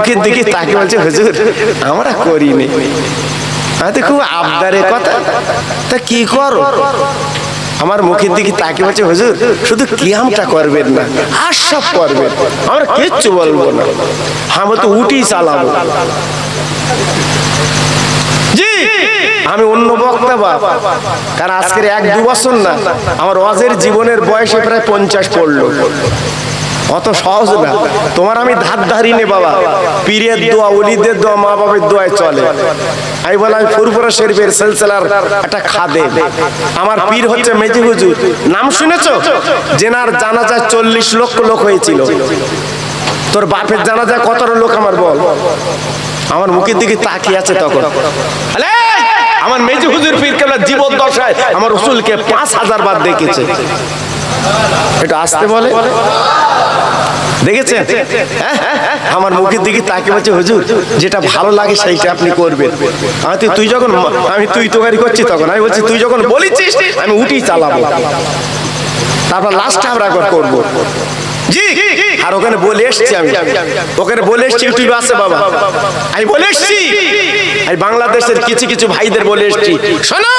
মুখের দিকে তাকে বলছে হুজুর আমরা করিনি। আমি তো খুব আবদারের কথা। তা কি করো? আমার মুখের দিকে তাকে বলছে হুজুর শুধু কিয়ামটা করবেন না আর সব করবেন। আমরা কিচ্ছু বলব না। আমরা তো উঠি চালাবো। জি আমি অন্য বক্তা বাপ কারণ আজকের এক দু বছর না আমার অজের জীবনের বয়সে প্রায় পঞ্চাশ পড়ল। অত সহজ না। তোমার আমি ধার ধারি নে বাবা। পীরের দোয়া অলিদের দোয়া মা বাবার দোয়ায় চলে। আমি বললাম ফুরফুরা শরীফের সেলসেলার একটা খাদে। আমার পীর হচ্ছে মেজি হুজুর। নাম শুনেছো? জেনার জানাজা চল্লিশ লক্ষ লোক হয়েছিল। তোর বাপের জানাজা কত লোক আমার বল? আমার মুখের দিকে তাকিয়ে আছে তখন। আমার মেজি হুজুর পীর কেবলা জীবন দশায় আমার রসুলকে পাঁচ হাজার বার দেখেছে। এটা আসতে বলে। দেখেছেন? হ্যাঁ? আমার মুখের দিকে তাকে বলছে, হুজুর, যেটা ভালো লাগে সেইটা আপনি করবেন। আমি তুই যখন আমি তুই তোকারি করছি তখন। আমি বলছি, তুই যখন বলেছিস, আমি উঠি চালাবো। তারপর লাস্ট আমরা একবার করব। জি আর ওখানে বলে এসছি আমি। ওখানে বলে এসছি, ইউটিউবে আছে বাবা। আমি বলে এসছি। আমি বাংলাদেশের কিছু কিছু ভাইদের বলে এসছি। শোনো,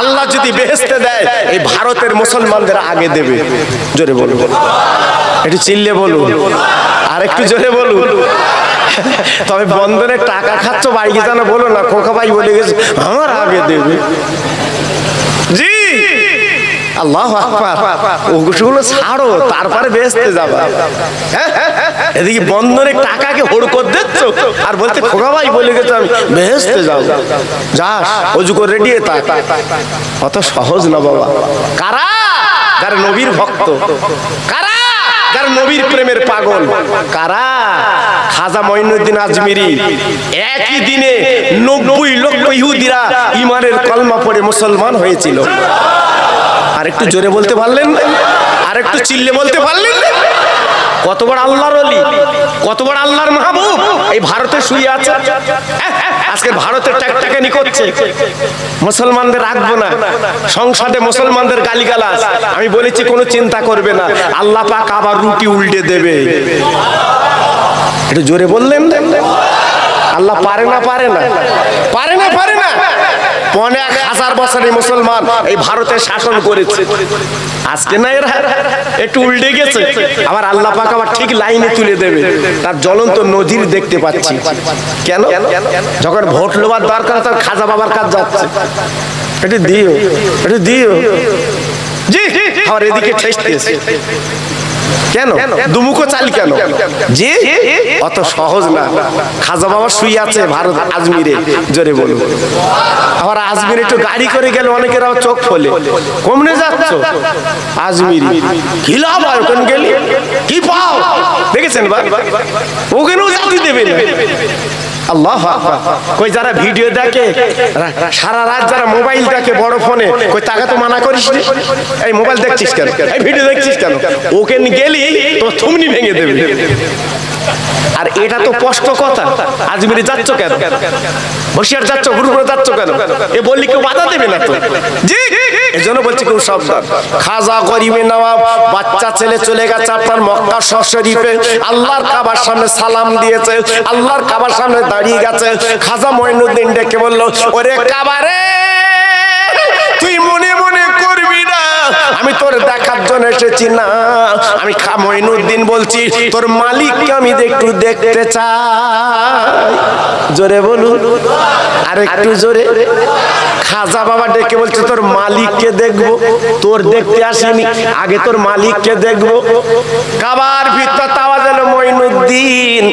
আল্লাহ যদি বেহেস্তে দেয়, এই ভারতের মুসলমানদের আগে দেবে। জোরে বলুন। একটু চিল্লে বলুন। আর একটু জোরে বলুন। তবে বন্ধনের টাকা খাচ্ছ বাড়ি গিয়ে জানো, বলো না, খোকা ভাই বলে গেছে, আমার আগে দেবে। আল্লাহ ওগুলো ছাড়ো, তারপরে বেচতে যাবা। হ্যাঁ? এদিকে বন্ধনের টাকাকে হোড় করে দিচ্ছ আর বলতে খোকা ভাই বলে গেছে, আমি বেহেস্তে যাও। যাস, অজু করে রেডি থাক। অত সহজ না বাবা। কারা? যারা নবীর ভক্ত। কারা? যারা নবীর প্রেমের পাগল। কারা? খাজা মঈনুদ্দিন আজমিরি। একই দিনে নব্বই লক্ষ ইহুদিরা ইমানের কলমা পড়ে মুসলমান হয়েছিল। আর একটু জোরে বলতে পারলেন? আর একটু চিল্লে বলতে পারলেন? কত বড় আল্লাহর অলি কত বড় আল্লাহর মাহবুব এই ভারতে শুয়ে আছে। আজকে ভারতের টাকটাকানি করছে। মুসলমানদের রাখব না। সংসদে মুসলমানদের গালিগালাজ। আমি বলেছি কোনো চিন্তা করবে না। আল্লাহ পাক আবার রুটি উল্টে দেবে। একটু জোরে বললেন? আল্লাহ পারে না পারে না। পারে না পারে না। পনে এক হাজার বছরের মুসলমান এই ভারতে শাসন করেছে। আজকে না এরা একটু উল্টে গেছে। আবার আল্লাহ পাক আবার ঠিক লাইনে তুলে দেবে। তার জ্বলন্ত নজির দেখতে পাচ্ছি। কেন? যখন ভোট লোবার দরকার, তখন খাজা বাবার কাজ যাচ্ছে। একটু দিও একটু দিও। জি আবার এদিকে ঠেসতেছে। কেন? দুমুখো চাল কেন? জি? অত সহজ না। খাজা বাবা শুয়ে আছে ভারত আজমিরে জোরে বলুন। আবার আজমির একটু গাড়ি করে গেলে অনেকের আবার চোখ ফলে। কমনে যাচ্ছ? আজমিরি। কি লাভ ওখানে গেলে? কি পাও? দেখেছেন বা? ওখানেও জাতি দেবে না। আল্লাহ কই যারা ভিডিও দেখে সারা রাত যারা মোবাইল দেখে বড় ফোনে কই তাকে তো মানা করিস এই মোবাইল দেখছিস কেন? এই ভিডিও দেখছিস কেন? ওকে গেলি তো থুমনি ভেঙে দেবে। আর এটা তো স্পষ্ট কথা। আজমিরে যাচ্ছ কেন? বসিয়ার যাচ্ছ গুরুপুরে যাচ্ছ কেন? এ বললি কেউ বাধা দেবে না তো? এই বলছি কেউ খাজা গরিবে নবাব, বাচ্চা ছেলে চলে গেছে আপনার মক্কা শরীফে আল্লাহর কাবার সামনে সালাম দিয়েছে। আল্লাহর কাবার সামনে দাঁড়িয়ে গেছে। খাজা মঈনুদ্দিন ডেকে বলল, ওরে কাবারে! আমি তোর দেখার জন্য এসেছি না। আমি খা, মঈনুদ্দিন বলছি, তোর মালিককে আমি একটু দেখতে চাই। জোরে বলুন। আর একটু জোরে। খাজা বাবা ডেকে বলছে, তোর মালিককে দেখব। তোর দেখতে আসিনি। আগে তোর মালিককে দেখব। কাবার ভিতর আওয়াজ এলো মঈনুদ্দিন।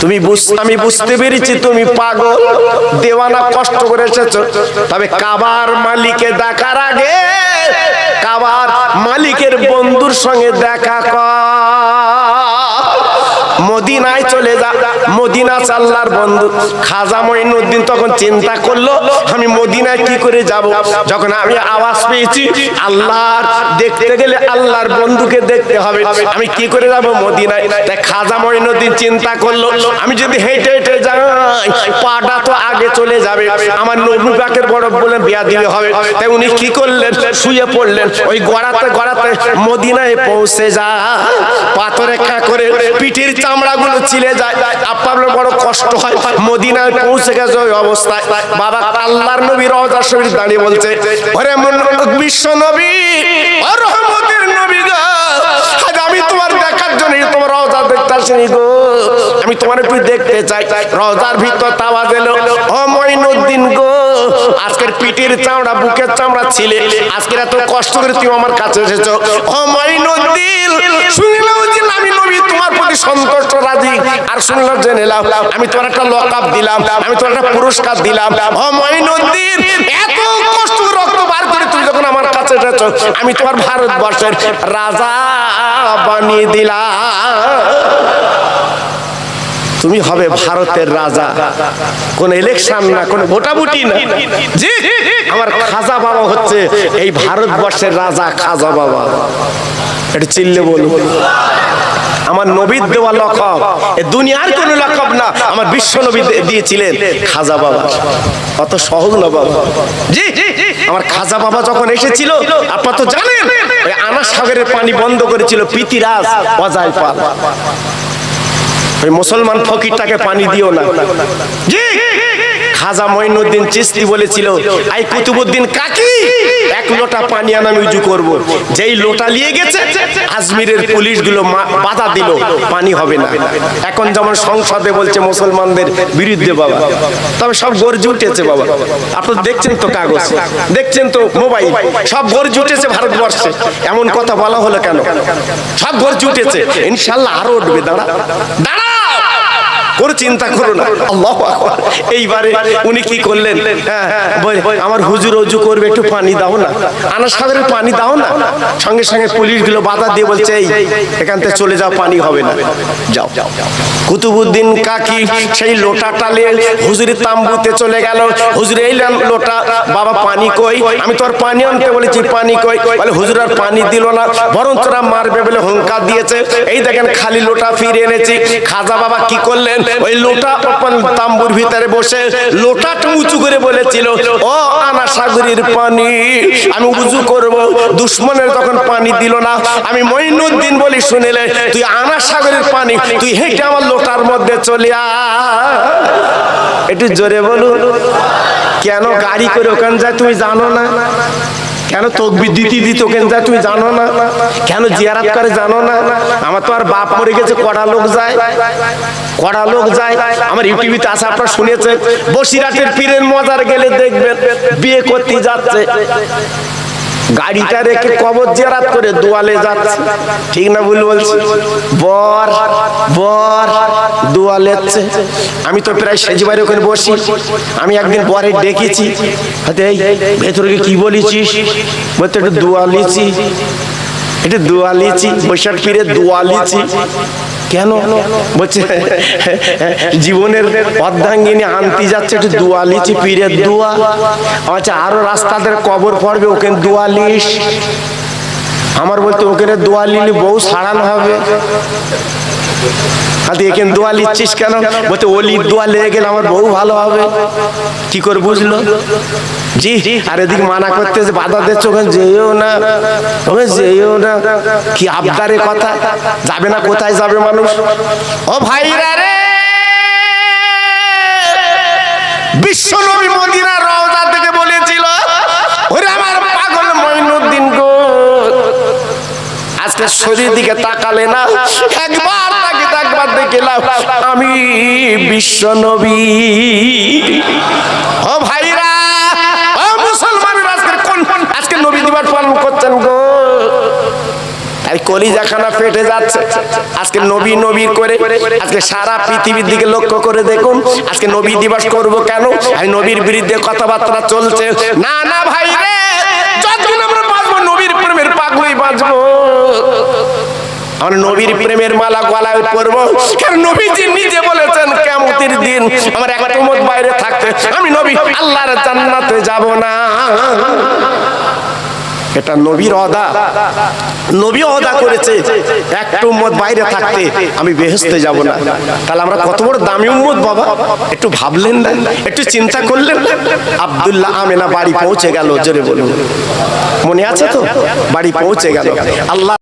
তুমি আমি বুঝতে পেরেছি তুমি পাগল। দেওয়ানা কষ্ট করে এসেছ। তবে কাবার মালিকে দেখার আগে, কাবার মালিকের বন্ধুর সঙ্গে দেখা কর। মদিনায় চলে যা। মদিনা আল্লাহর বন্ধু। খাজা মঈনুদ্দিন তখন চিন্তা করল, আমি মদিনায় কি করে যাব? যখন আমি আওয়াজ পেয়েছি, আল্লাহর দেখতে গেলে আল্লাহর বন্ধুকে দেখতে হবে। আমি কি করে যাব মদিনায়? তাই খাজা মঈনুদ্দিন চিন্তা করল, আমি যদি হেঁটে হেঁটে যাই, পাটা তো আগে চলে যাবে। আমার নবী পাকের বড় বলে বিয়া দিতে হবে। তাই উনি কি করলেন? শুয়ে পড়লেন। ওই গড়াতে গড়াতে মদিনায় পৌঁছে যা। পাথরে খা করে পিঠের চাম ছিলে যায় আপনার বড় কষ্ট হয়। মদিনায় পৌঁছে গেছে ওই অবস্থায়। বাবা আল্লাহর নবী দাঁড়িয়ে বলছে বিশ্ব নবী রহমতের নবী আমি তোমার দেখার জন্য তোমার দেখতে আসিনি গো। আমি তোমার একটু দেখতে চাই। ভিতর ও মঈনুদ্দিন গো, আজকের পিঠের চামড়া, বুকের চামড়া ছিলে। আজকের এত কষ্ট করে তুমি আমার কাছে এসেছ। ও মঈনুদ্দিন, শুনলাম আমি সন্তুষ্ট রাজি আর শুনলাম জেনে নাও আমি তোমার একটা লকআপ দিলাম, আমি তোমার একটা পুরস্কার দিলাম। ও মঈনুদ্দিন এত কষ্ট রক্ত বার করে তুমি যখন আমার কাছে এসেছ, আমি তোমার ভারতবর্ষের রাজা বানিয়ে দিলাম। তুমি হবে ভারতের রাজা। কোন ইলেকশন না, কোন ভোটাভুটি না। আমার খাজা বাবা হচ্ছে এই ভারতবর্ষের রাজা খাজা বাবা। এটা চিল্লে বলুন। আমার নবীর দেওয়া লকব এ দুনিয়ার কোন লকব না। আমার বিশ্ব নবী দিয়েছিলেন খাজা বাবা। অত সহজ না বাবা। জি আমার খাজা বাবা যখন এসেছিল আপনার তো জানেন ওই আনাস সাগরের পানি বন্ধ করেছিল পিতিরাজ অজায় পাল। ওই মুসলমান ফকিরটাকে পানি দিও না। জি খাজা মঈনুদ্দিন চিস্তি বলেছিল, আই কুতুবুদ্দিন কাকি, এক লোটা পানি আনা, আমি উজু করব। যেই লোটা নিয়ে গেছে, আজমিরের পুলিশগুলো বাধা দিল, পানি হবে না। এখন যেমন সংসদে বলছে মুসলমানদের বিরুদ্ধে বাবা, তবে সব গর্জে উঠেছে বাবা। আপনারা দেখছেন তো কাগজ, দেখছেন তো মোবাইল, সব গর্জে উঠেছে ভারতবর্ষে। এমন কথা বলা হলো কেন? সব গর্জে উঠেছে। ইনশাল্লাহ আরও উঠবে, দাঁড়া। দাঁড়াও! কোনো চিন্তা করো না। আল্লাহু। এইবারে উনি কি করলেন? হ্যাঁ, আমার হুজুর অজু করবে একটু পানি দাও না। আনার সাগরের পানি দাও না। সঙ্গে সঙ্গে পুলিশগুলো বাধা দিয়ে বলছে এই এখান থেকে চলে যাও পানি হবে না। যাও। কুতুবুদ্দিন কাকি সেই লোটা টালে হুজুরের তাম্বুতে চলে গেল। হুজুর এই লোটা বাবা পানি কই? আমি তোর পানি আনতে বলেছি পানি কই? বলে হুজুর আর পানি দিল না বরং তোরা মারবে বলে হুঙ্কার দিয়েছে। এই দেখেন খালি লোটা ফিরে এনেছি। খাজা বাবা কি করলেন? ওই লোটা তাম্বুর ভিতরে বসে লোটাটা উঁচু করে বলেছিল ও আনা সাগরের পানি আমি উজু করব। দুশ্মনের যখন পানি দিল না। আমি মঈনুদ্দিন বলি শুনিলে তুই আনা সাগরের পানি তুই হেঁটে আমার লোটার মধ্যে চলে আ একটু জোরে বলুন কেন গাড়ি করে ওখানে যায় তুমি জানো না? কেন তকবি দিতে দিত যায়? তুমি জানো না। কেন জিয়ারাত করে জানো না? আমার তো আর বাপ মরে গেছে, কড়া লোক যায়। কড়া লোক যায়। আমার ইউটিভিতে আসা আপনারা শুনেছেন। বসিরাটের পীরের মজার গেলে দেখবেন, বিয়ে করতে যাচ্ছে। গাড়িটা রেখে কবর জিয়ারাত করে দোয়ালে যাচ্ছে। ঠিক না ভুল বলছি? বর বর, দোয়ালে আমি তো প্রায় সেজবাড়ি ওখানে বসি। আমি একদিন বরে ডেকেছি। এই, ভেতরে কি বলেছিস? বলতে একটু দোয়া লিছি একটু দোয়া লিছি বৈশাখ ফিরে দোয়া লিছি কেন? বলছে, জীবনের অর্ধাঙ্গিনী আনতে যাচ্ছে একটু দোয়া লিচি পীরের দোয়া। আচ্ছা আরও রাস্তাদের কবর পড়বে, ওখানে দোয়া লিস আমার বলতে ওখানে দোয়া লিলি বউ সারানো হবে। আর এখানে দোয়া লিচ্ছিস কেন? বলতে ওলির দোয়া লেগে গেলে আমার বউ ভালো হবে। কি করে বুঝলো? জি, আর এদিকে মানা করতে যে বাধা দিচ্ছ যেও না যেও না। কি আবদারে কথা? যাবে না, কোথায় যাবে মানুষ? ও ভাইরা রে! বিশ্ব নবী মদিনার রওজা থেকে বলেছিল, ওরে আমার পাগল মঈনুদ্দিন গো, আজকে শরীর দিকে তাকালে না, একবার তাকে একবার দেখলাম আমি বিশ্ব নবী। ও ভাইরা ও মুসলমানের আজকে কোন আজকে নবী দিবস পালন করছেন গো এই কলিজাখানা ফেটে যাচ্ছে। আজকে নবী নবী করে, আজকে সারা পৃথিবীর দিকে লক্ষ্য করে দেখুন, আজকে নবী দিবস করব কেন? এই নবীর বিরুদ্ধে কথাবার্তা চলছে। না না ভাই রে, যতদিন আমরা বাঁচবো, নবীর প্রেমের পাগলই বাঁচবো। আমরা নবীর প্রেমের মালা গলায় পরবো। কারণ নবীজি নিজে বলেছেন কেমতির দিন আমার উম্মত বাইরে থাকতে আমি নবী আল্লাহর জান্নাতে যাব না। এটা নবীর অদা নবী অদা করেছে, একটা উম্মত বাইরে থাকতে আমি বেহেস্তে যাব না। তাহলে আমরা কত বড় দামি উম্মত বাবা? একটু ভাবলেন না? একটু চিন্তা করলেন? না আব্দুল্লাহ আমেনা বাড়ি পৌঁছে গেল, জোরে বলুন। মনে আছে তো? বাড়ি পৌঁছে গেল। আল্লাহ